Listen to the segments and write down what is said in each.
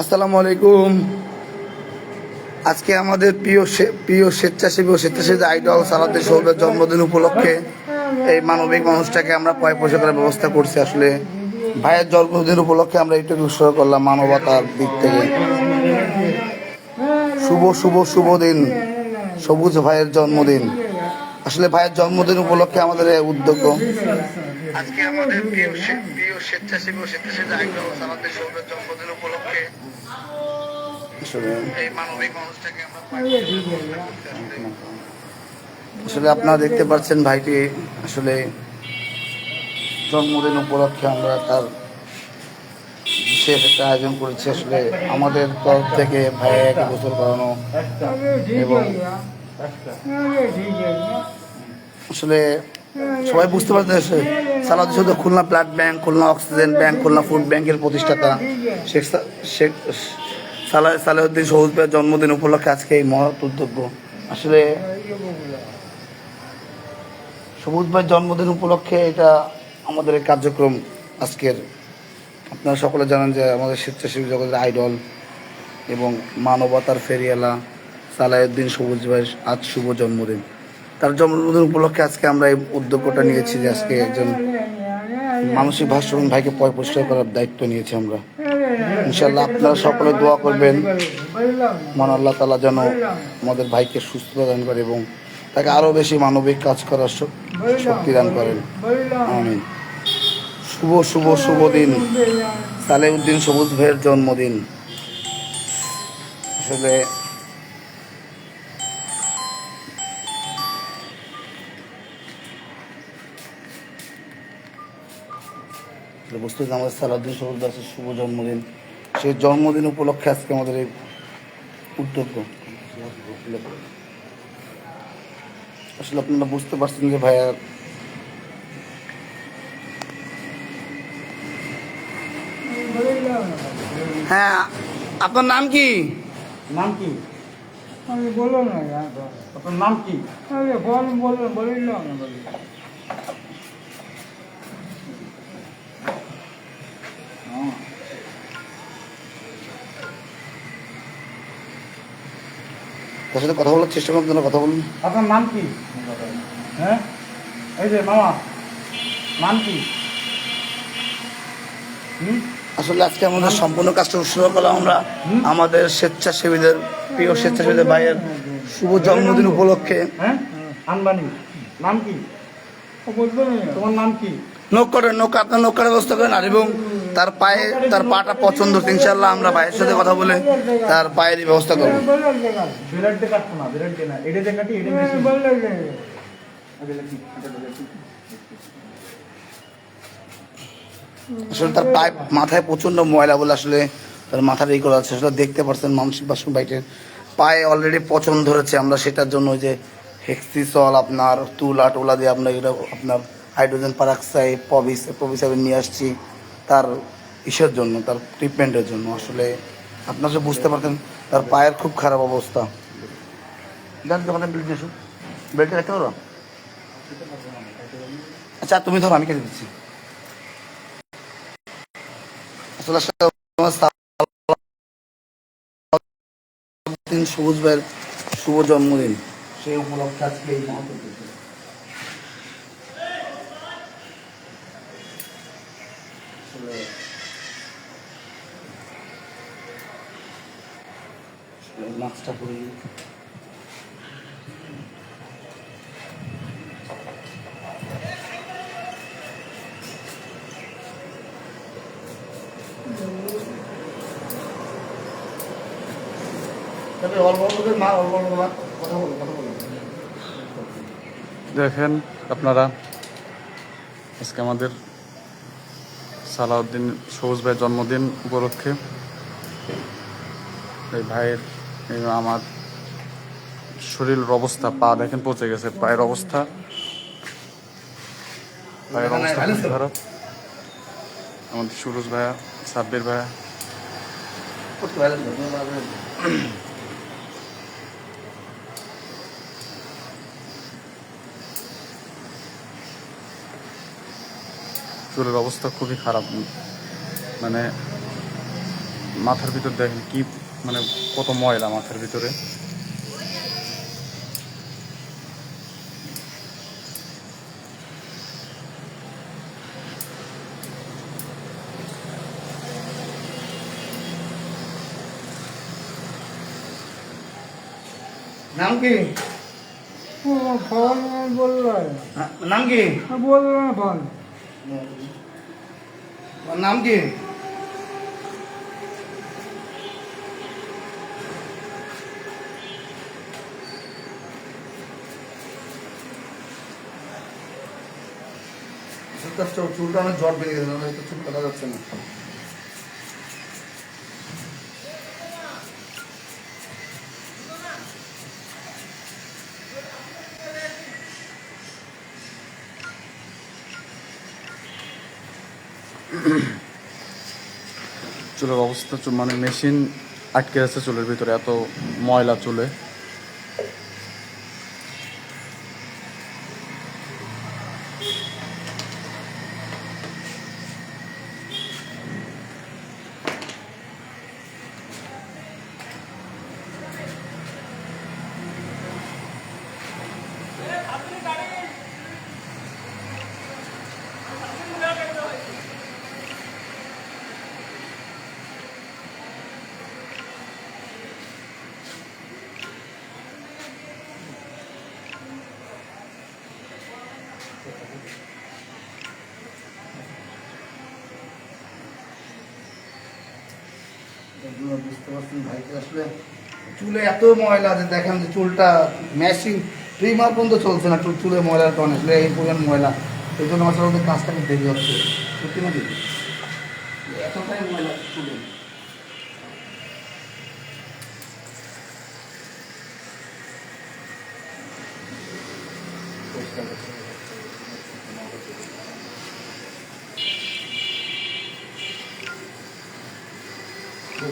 আসসালামু আলাইকুম। আজকে আমাদের প্রিয় প্রিয় স্বেচ্ছাসেবী ও স্বেচ্ছাসেবী আইডল সালাদের সৌদের জন্মদিন উপলক্ষে এই মানবিক মানুষটাকে আমরা পয় পয়সা করার ব্যবস্থা করছি আসলে। ভাইয়ের জন্মদিন উপলক্ষে আমরা এইটুকু উৎসর্গ করলাম মানবতার দিক থেকে। শুভ শুভ শুভ দিন, সবুজ ভাইয়ের জন্মদিন। আসলে ভাইয়ের জন্মদিন উপলক্ষে আমাদের উদ্যোগ আজকে আমাদের প্রিয় প্রিয় স্বেচ্ছাসেবী ও স্বেচ্ছাসেবী আইডল সালাদের সৌদের জন্মদিন উপলক্ষে। আসলে এই মানবিক আমরা আসলে আপনারা দেখতে পাচ্ছেন ভাইটি আসলে জন্মদিন উপলক্ষে আমরা তার বিশেষ একটা আয়োজন করেছি। আসলে আমাদের তরফ থেকে ভাইয়াকে গোসল করানো এবং আসলে সবাই বুঝতে পারছেন সালাদ শুধু Khulna blood bank, Khulna oxygen bank, Khulna food ব্যাংকের প্রতিষ্ঠাতা। শেখ শেখ সালাহ সবুজ ভাইয়ের জন্মদিন উপলক্ষে আজকে এই মহৎ উদ্যোগ। আসলে সবুজ ভাইয়ের জন্মদিন উপলক্ষে এটা আমাদের কার্যক্রম আজকের। আপনারা সকলে জানেন যে আমাদের স্বেচ্ছাসেবী জগতের আইডল এবং মানবতার ফেরিয়ালা সালাউদ্দিন সবুজ ভাইয়ের আজ শুভ জন্মদিন। তার জন্মদিন উপলক্ষে আজকে আমরা এই উদ্যোগটা নিয়েছি যে আজকে একজন মানসিক ভাস্করণ ভাইকে পয় পরিষ্কার করার দায়িত্ব নিয়েছি আমরা। ইনশাল্লাহ আপনারা সকলে দোয়া করবেন। মন আল্লাহ তালা যেন আমাদের ভাইকে সুস্থতা দান করে এবং তাকে আরও বেশি মানবিক কাজ করার শক্তি দান করেন। আমিন। শুভ শুভ শুভ দিন। সালেউদ্দিন সবুজ ভাইয়ের জন্মদিন। আসলে বুঝতেছি আমাদের সালাউদ্দিন সৌদ দাসের শুভ জন্মদিন। সেই জন্মদিন উপলক্ষে আজকে আমাদের এই উদ্যোগ। আসলে আপনারা বুঝতে পারছেন যে ভাইয়া হ্যাঁ আপনার নাম কি? নাম কি? আমি বললাম না আপনার নাম কি? বললাম বলিলাম তার সাথে কথা বলার চেষ্টা করুন কথা বলুন। আপনার নাম কি? হ্যাঁ? এই যে মামা নাম কি? আসলে আজকে আমাদের সম্পূর্ণ কাজটা উৎসর্গ করলাম আমরা আমাদের স্বেচ্ছাসেবীদের প্রিয় স্বেচ্ছাসেবীদের ভাইয়ের শুভ জন্মদিন উপলক্ষে। হ্যাঁ? আনবানি নাম কি? তোমার নাম কি? আপনার নৌকার ব্যবস্থা করেন আর এবং তার পায়ে তার পাটা পছন্দ ইনশাল্লাহ আমরা ভাইয়ের সাথে কথা বলে তার পায়ের ব্যবস্থা করব। আসলে তার পায়ে মাথায় প্রচণ্ড ময়লা বলে আসলে তার মাথার এই করা আছে। সেটা দেখতে পাচ্ছেন মানসিক বাসন বাইটের পায়ে অলরেডি পচন ধরেছে আমরা সেটার জন্য ওই যে হেক্সিসল আপনার তুলা টোলা দিয়ে আপনার এগুলো আপনার হাইড্রোজেন পারাক্সাইড পবিস পবিস নিয়ে আসছি। তার ইসের জন্য তার ট্রিটমেন্টের জন্য। আসলে আপনার সে বুঝতে পারতেন তার পায়ের খুব খারাপ অবস্থা। যান দোকানে বেল্ট এসো বেল্টে রাখতে পারো আচ্ছা তুমি ধরো আমি কেটে দিচ্ছি। সবুজ ভাইয়ের শুভ জন্মদিন। সেই উপলক্ষে আজকে এই মহৎ অল্প করে দেখেন আপনারা আজকে আমাদের সালাউদ্দিন সবুজ ভাইয়ের জন্মদিন উপলক্ষে। এই ভাইয়ের আমার শরীরের অবস্থা, পা দেখেন পচে গেছে, পায়ের অবস্থা। পায়ের অবস্থা খারাপ। আমাদের সুরজ ভাইয়া, সাব্বির ভাইয়া। চুলের অবস্থা খুবই খারাপ। মানে মাথার ভিতর দেখেন কি মানে কত ময়লা মাথার ভিতরে। নাম কি? ও ফোন বলল নাম কি? বলল না ফোন তোমার নাম কি চুলটা চুলটা অনেক জট বেরিয়ে গেছে নাহলে তো চুল কাটা যাচ্ছে না চুলের অবস্থা মানে মেশিন আটকে আছে চুলের ভিতরে এত ময়লা চুলে এগুলো বুঝতে পারছেন ভাইকে আসলে চুলে এত ময়লা যে দেখেন যে চুলটা মেশিন ট্রিমার পর্যন্ত চলছে না, চুলে ময়লার কারণে, আসলে এই পরিমাণ ময়লা। এই জন্য আমার সাথে কাজটাকে দেরি হচ্ছে। সত্যি নাকি? এতটাই ময়লা চুলে।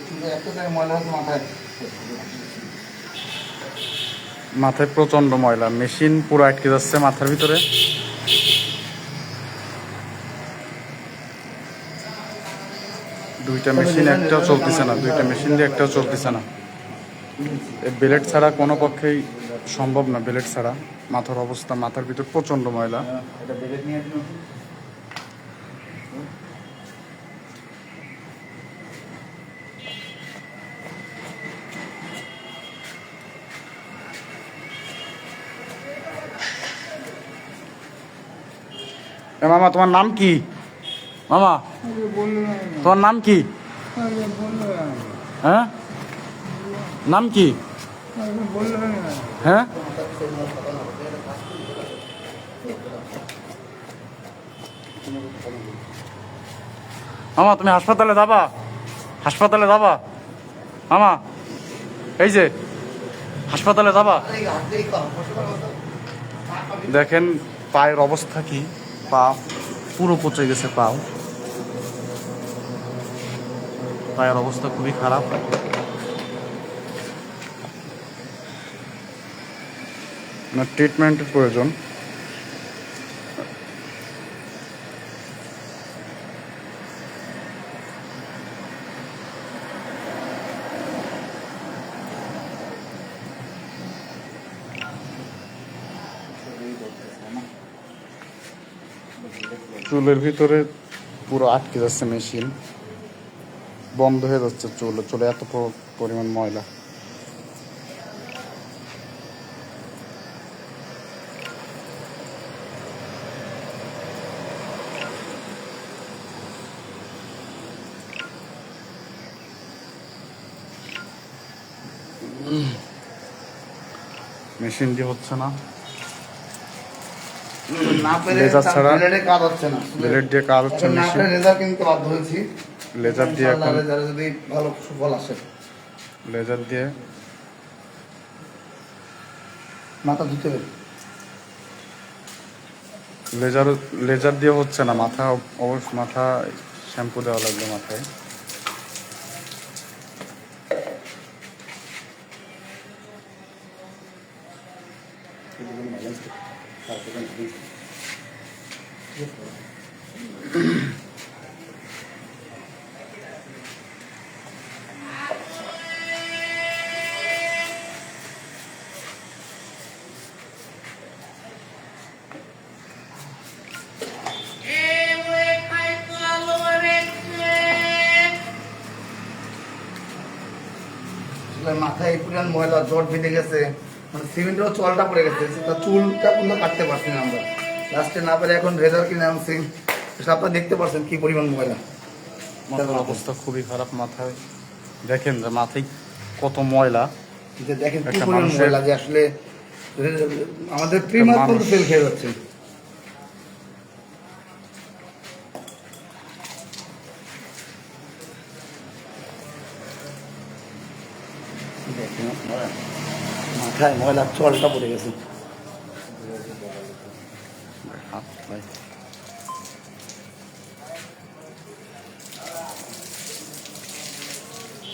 চুলে এতটাই ময়লা হচ্ছে মাথায়। মাথায় প্রচণ্ড ময়লা। মেশিন পুরো আটকে যাচ্ছে মাথার ভিতরে। দুইটা মেশিন একটাও চলতেছে না দুইটা মেশিন দিয়ে একটাও চলতেছে না। বেলেট ছাড়া কোনো পক্ষেই সম্ভব না বেলেট ছাড়া। মাথার অবস্থা মাথার ভিতর প্রচণ্ড ময়লা। মামা, তোমার নাম কি? মামা, তোমার নাম কি? হ্যাঁ? নাম কি? হ্যাঁ? মামা, তুমি হাসপাতালে যাবা? হাসপাতালে যাবা? মামা, এই যে, হাসপাতালে যাবা? দেখেন, পায়ের অবস্থা কি? পা পুরো পচে গেছে পাও। পায়ের অবস্থা খুবই খারাপ। ট্রিটমেন্টের প্রয়োজন। চুলের ভিতরে পুরো আটকে যাচ্ছে মেশিন। বন্ধ হয়ে যাচ্ছে চুল। চুলে এত পরিমাণ ময়লা। মেশিন দিয়ে হচ্ছে না। না পেরে লেজার ছাড়া? ব্লেডে কাজ হচ্ছে না। ব্লেড দিয়ে কাজ হচ্ছে না মেশিন। লেজার কিনতে বাধ্য হয়েছি। লেজার দিয়ে এখন লেজারে যদি ভালো সুফল আসে। লেজার দিয়ে মাথা ধুতে হবে। লেজার লেজার দিয়ে হচ্ছে না মাথা অবশ্য মাথা শ্যাম্পু দেওয়া লাগবে মাথায়। মাথায় পরিমাণ ময়লা জট বেঁধে গেছে। মানে সিমেন্টেরও চলটা পড়ে গেছে। তার চুলটা কিন্তু কাটতে পারছি না আমরা। লাস্টে না পারে এখন রেজার কিনে আনছি। আপনারা দেখতে পাচ্ছেন কি পরিমাণ ময়লা। মাথার অবস্থা খুবই খারাপ মাথায়। দেখেন যে মাথায় কত ময়লা। দেখেন কি পরিমাণ ময়লা যে আসলে আমাদের প্রিমার কিন্তু ফেল খেয়ে যাচ্ছে দেখেন আপনারা, মাথায় ময়লার চলটা পড়ে গেছে।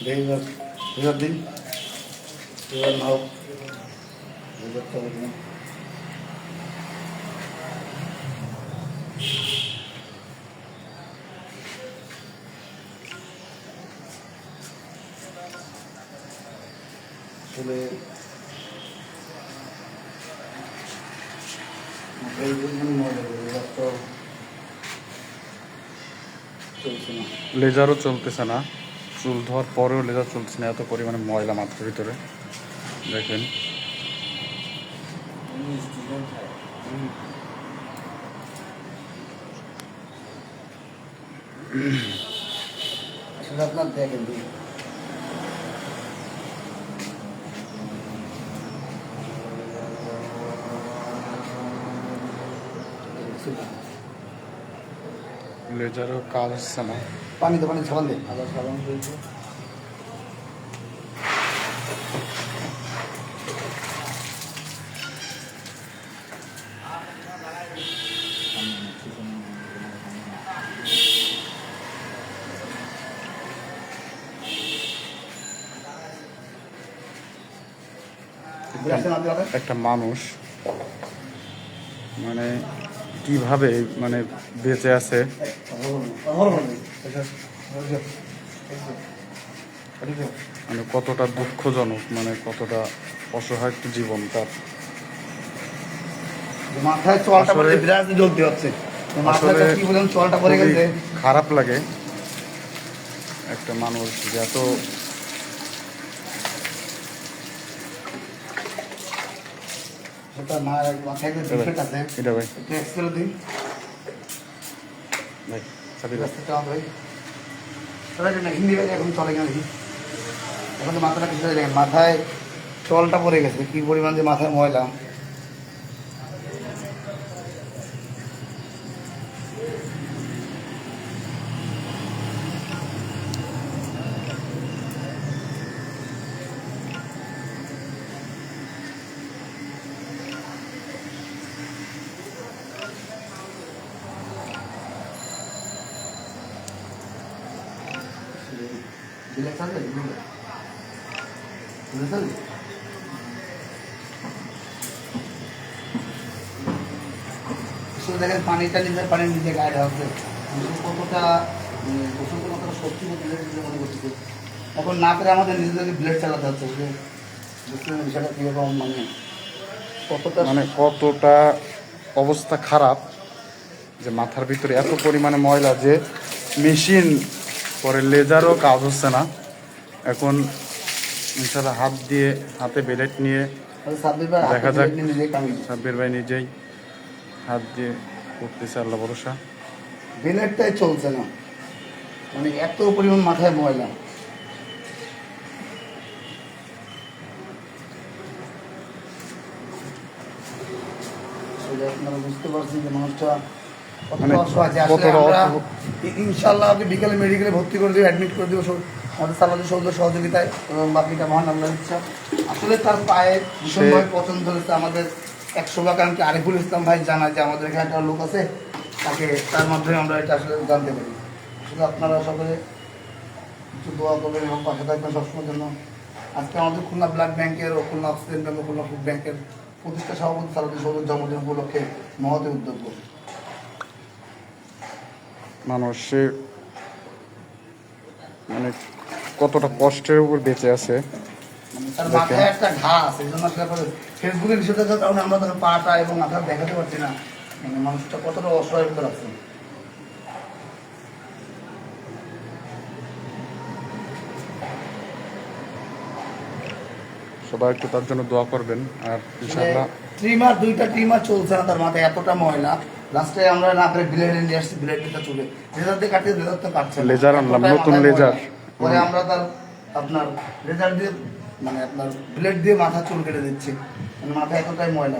দিন দিন। আসলে এই পরিমাণ মজা এবার তো চলছে না লেজারও চলতেছে না। চুল ধোয়ার পরেও লেজার চলছে না এত পরিমাণে ময়লা মাথার ভিতরে। দেখেন। লেজারও কাজ হচ্ছে না। পানি তো পানি সাবান দে। আবার সাবান দিয়েছে। একটা মানুষ মানে কীভাবে মানে বেঁচে আছে? মানে কতটা দুঃখজনক মানে কতটা অসহায় একটা জীবন তার। মাথায় চলটা পড়ে আসলে- জ্বলতে হচ্ছে। মাথায় কি বলেন চলটা পড়ে গেছে। খারাপ লাগে একটা মানুষ যে এত না মাথায় একটা ডিফেক্ট আছে এটা ভাই। একটু এক্সরে দিন। ভাই চাবি দাও। ভাই তবে এটা হিন্দি ভাই এখন চলে গেল এখন তো মাথাটা কিছু মাথায় চলটা পড়ে গেছে। কি পরিমাণ যে মাথায় ময়লা। দেখেন পানি গায়ে দেওয়া হচ্ছে। আমি কতটা বসন্ত মনে করছি এখন না পেরে আমাদের নিজেদেরকে ব্লেড চালাতে হচ্ছে বিষয়টা কীরকম মানে কতটা মানে কতটা অবস্থা খারাপ যে মাথার ভিতরে এত পরিমাণে ময়লা যে মেশিন পরে লেজারও কাজ হচ্ছে না। এখন ইনশাল্লাহ হাত দিয়ে হাতে বেলেট নিয়ে দেখা যাক। সাব্বির ভাই নিজেই হাত দিয়ে করতেছে আল্লাহ ভরসা। ব্লেডটাই চলছে না। মানে এত পরিমাণ মাথায় ময়লা। আপনারা বুঝতে পারছেন যে মানুষটা কতটা অসহায় যে আসলে আমরা ইনশাল্লাহ আপনি বিকালে মেডিকেলে ভর্তি করে দিব অ্যাডমিট করে দিব সব- আমাদের সালাদের সৌদ সহযোগিতায় এবং বাকিটা মহান আল্লাহর ইচ্ছা। আসলে তার পায়ে ভীষণভাবে পছন্দ হয়েছে আমাদের এক শুভাকাঙ্ক্ষী আরিফুল ইসলাম ভাই জানায় যে আমাদের এখানে একটা লোক আছে তাকে তার মাধ্যমে আমরা এটা আসলে জানতে পারি। আসলে আপনারা সকলে কিছু দোয়া করবেন এবং পাশে থাকবেন সবসময়ের জন্য। আজকে আমাদের খুলনা ব্লাড ব্যাংকের ও Khulna oxygen bank Khulna food ব্যাংকের প্রতিষ্ঠা সভাপতি সালাদুল সৌদের জন্মদিন উপলক্ষে মহতে উদ্যোগ মানুষে মানে কতটা কষ্টের উপর বেঁচে আছে। তার মাথায় একটা ঘা আছে এই জন্য ফেসবুকে নিষেধাজ্ঞার কারণে আমরা তার পাটা এবং মাথা দেখাতে পারছি না। মানে মানুষটা কতটা অসহায় ভিতরে আছে সবাই একটু তার জন্য দোয়া করবেন আর ইনশাআল্লাহ ট্রিমার দুইটা ট্রিমার চলছে না তার মাথায় এতটা ময়লা। লাস্টে আমরা না করে ব্লেড নিয়ে আসছি ব্লেড দিতে চুলে। লেজার দিয়ে কাটতে লেজার তো কাটছে লেজার আনলাম, নতুন লেজার। পরে আমরা তার আপনার লেজার দিয়ে মানে আপনার ব্লেড দিয়ে মাথা চুল কেটে দিচ্ছি। মানে মাথা এতটাই ময়লা।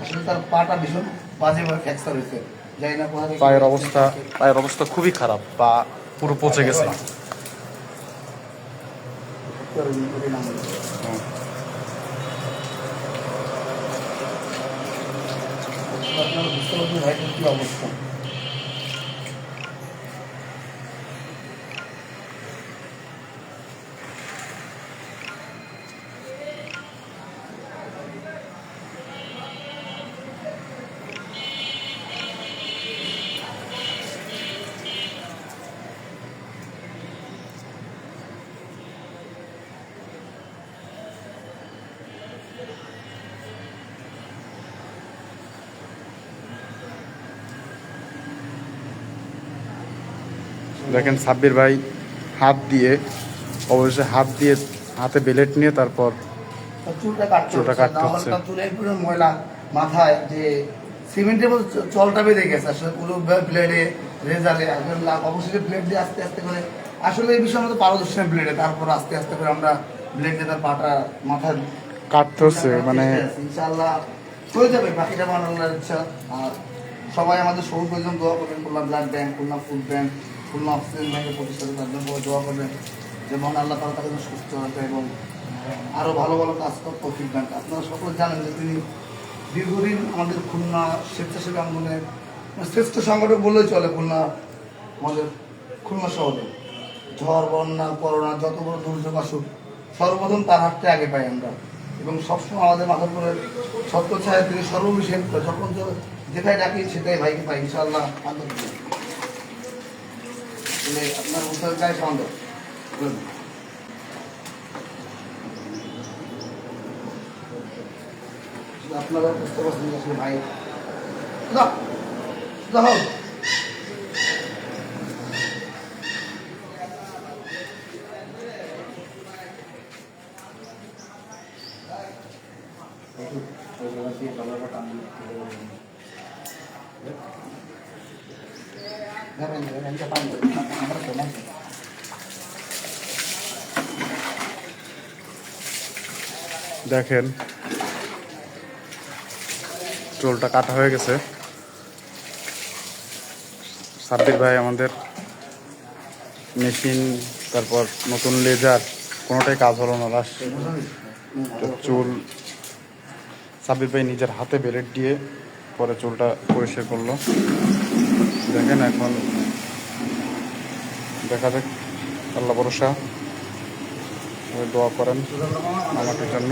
আসলে তার পাটা ভীষণ বাজেভাবে ফ্র্যাকচার হয়েছে। জানি না কোথা থেকে- পায়ের অবস্থা পায়ের অবস্থা খুবই খারাপ। পা পুরো পচে গেছে। বুঝতে পারছেন ভাইটার কি অবস্থা? দেখেন সাব্বির ভাই হাত দিয়ে অবশ্যই হাত দিয়ে হাতে বেলেট নিয়ে তারপর চুলটা কাটতে হচ্ছে, ময়লা মাথায় যে সিমেন্টের মতো চলটা বেঁধে গেছে। আসলে পুরো ব্লেডে রেজারে অবশ্যই ব্লেড দিয়ে আস্তে আস্তে করে আসলে এই বিষয়ে আমাদের পারদর্শী ব্লেডে তারপর আস্তে আস্তে করে আমরা ব্লেড দিয়ে তার পাটা মাথায় কাটতে হচ্ছে মানে ইনশাআল্লাহ হয়ে যাবে বাকিটা বানানোর ইচ্ছা। আর সবাই আমাদের সবুজ প্রয়োজন দোয়া করবেন। Khulna blood bank Khulna food bank. Khulna oxygen ব্যাংকের প্রতিষ্ঠাতা তার জন্য দোয়া করবেন যে মহান আল্লাহ তারা তাকে সুস্থ রাখে এবং আরও ভালো ভালো কাজ করতে তৌফিক দেন আপনারা সকলে জানেন যে তিনি দীর্ঘদিন আমাদের খুলনা স্বেচ্ছাসেবী আন্দোলনের শ্রেষ্ঠ সংগঠক বললেই চলে খুলনা, আমাদের খুলনা শহরে। ঝড়, বন্যা, করোনা, যত বড় দুর্যোগ আসুক, সর্বপ্রথম তার হাতটা আগে পাই আমরা। এবং সবসময় আমাদের মাথার উপরে ছত্র ছায় তিনি সর্ববিষয় যখন যেটাই ডাকি সেটাই ভাইকে পাই, ইনশাআল্লাহ। তাহলে আপনার উত্তর গায়ে সন্দেহ আপনারা বুঝতে পারছেন ভাই। দাও দাও যাবেন যাবেন এটা পান আমরা তো নাই দেখেন। চুলটা কাটা হয়ে গেছে। সাব্বির ভাই আমাদের মেশিন, তারপর নতুন লেজার, কোনোটাই কাজ হলো না। লাস্ট চুল সাব্বির ভাই নিজের হাতে বেলেট দিয়ে পরে চুলটা পরিষ্কার করল। দেখেন এখন দেখা যাক, আল্লাহ ভরসা। সবাই দোয়া করেন আমাদের জন্য।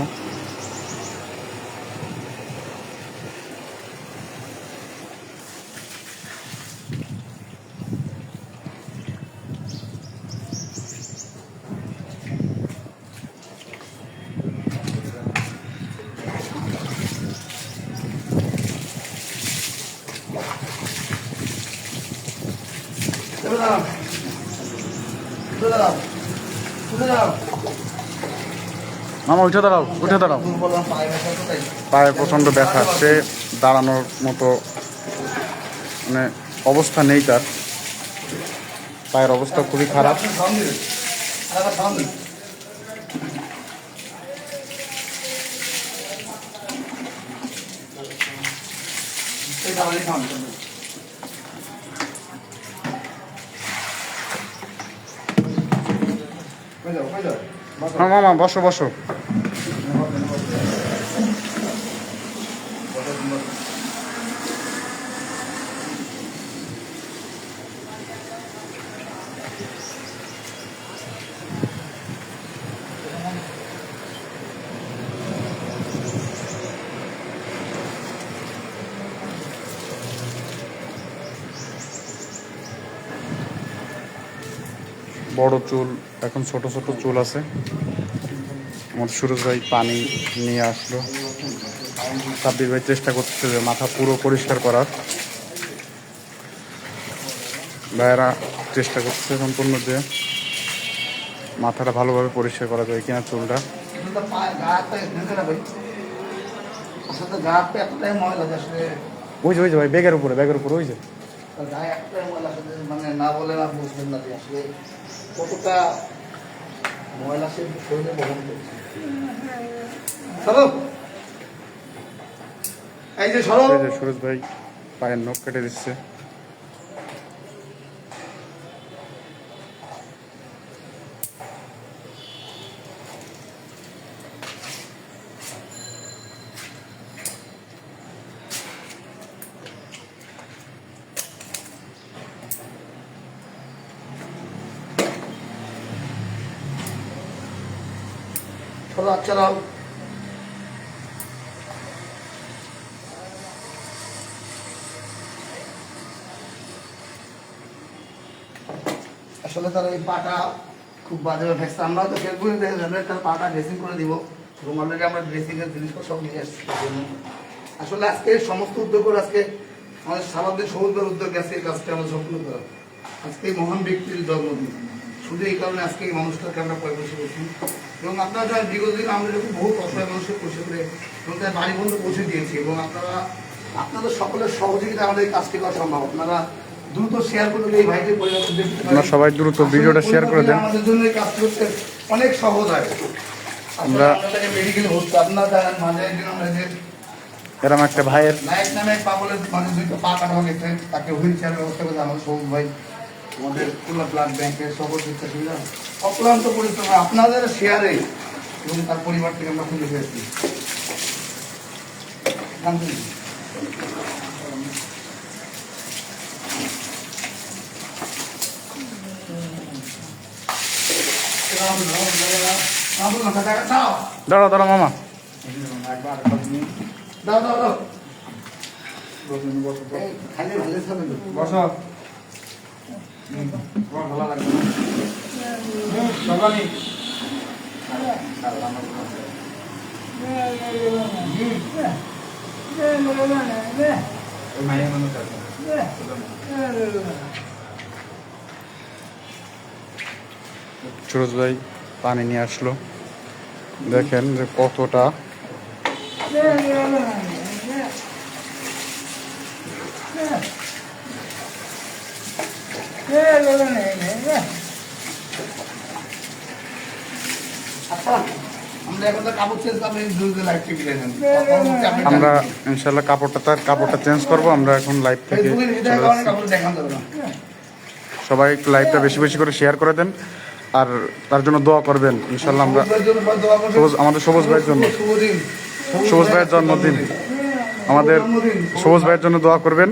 দাঁড়াও। দাঁড়াও। দাঁড়াও। মামা, উঠে দাঁড়াও উঠে দাঁড়াও। পায়ে প্রচণ্ড ব্যথা, সে দাঁড়ানোর মতো মানে অবস্থা নেই তার। পায়ের অবস্থা খুবই খারাপ। মামা, বসো দিন। আরেকবার সামনে দিন। এই দাঁড়ালে সামনে, সামনে। হয়ে যাও, হয়ে যাও। বসো। হ্যাঁ মামা বসো বসো বড় চুল, এখন ছোট ছোট চুল আছে। আমার সুরজ ভাই পানি নিয়ে আসলো। সাব্বির ভাই চেষ্টা করতেছে যে মাথা পুরো পরিষ্কার করার। ভাইয়েরা চেষ্টা করতেছে সম্পূর্ণ যে মাথাটা ভালোভাবে পরিষ্কার করা যায় কিনা চুলটা। ওই যে ওই যে ভাই, ব্যাগের উপরে ব্যাগের উপরে, ওই যে। গায়ে একটা ময়লা আসলে মানে না বলে না বুঝবেন না যে আসলে কতটা ময়লা সে শরীরে বহন করছে। এই যে সুরজ ভাই পায়ের নখ কেটে দিচ্ছে সরো আচ্ছা রাও আসলে তার এই পাটা খুব বাজে ফেসছে আমরা তো ফেসবুকে তার পাটা ড্রেসিং করে দিব। এবং অলরেডি আমরা ড্রেসিংয়ের জিনিসপত্র সব নিয়ে এসেছি। আসলে আজকে সমস্ত উদ্যোগ আজকে আমাদের সারাদিন সমুদ্রের উদ্যোগ আছে, এই কাজটা আমাদের সম্পূর্ণ করা। আজকে এই মহান ব্যক্তির জন্মদিন শুধু এই কারণে আজকে এই মানুষটাকে আমরা পরিবেশন করছি। এবং আপনারা জানেন বিগত দিন আমরা যখন বহু অসহায় মানুষকে পৌঁছে করে এবং তার বাড়ি বন্ধু পৌঁছে দিয়েছি, এবং আপনারা, আপনাদের সকলের সহযোগিতা আমাদের এই কাজটি করা সম্ভব। আপনারা দ্রুত শেয়ার করে এই ভাইকে। আপনারা সবাই দ্রুত ভিডিওটা শেয়ার করে দেন। আমাদের জন্য কাজ করতে অনেক সহজ হয়। আমরা- মেডিকেল ভর্তি আপনারা জানেন মাঝে একদিন আমরা যে এরম একটা ভাইয়ের নায়ক নামে পাগলের মানে দুইটা পা কাটা গেছে তাকে হুইল চেয়ারের ব্যবস্থা করে আমার সবুজ ভাই। আমাদের খুলনা ব্লাড ব্যাংকের সকল চিকিৎসা সুবিধা অক্লান্ত পরিশ্রম আপনাদের শেয়ারে এবং তার পরিবার থেকে আমরা খুঁজে পেয়েছি শান্তি। দাও, দাও, দাঁড়াও দাঁড়াও মামা। দাও, দাও, দাও। বসো। ভালো লাগবে না। সকালে। মায়ের মানুষ আছে সুরজ ভাই পানি নিয়ে আসলো। দেখেন যে কতটা আমরা। ইনশাল্লাহ কাপড়টা তার কাপড়টা চেঞ্জ করব আমরা এখন লাইভ থেকে সবাই একটু লাইভটা বেশি বেশি করে শেয়ার করে দেন। আর তার জন্য দোয়া করবেন ইনশাল্লাহ আমরা সবুজ, আমাদের সবুজ ভাইয়ের জন্য। সবুজ ভাইয়ের জন্মদিন আমাদের সবুজ ভাইয়ের জন্য দোয়া করবেন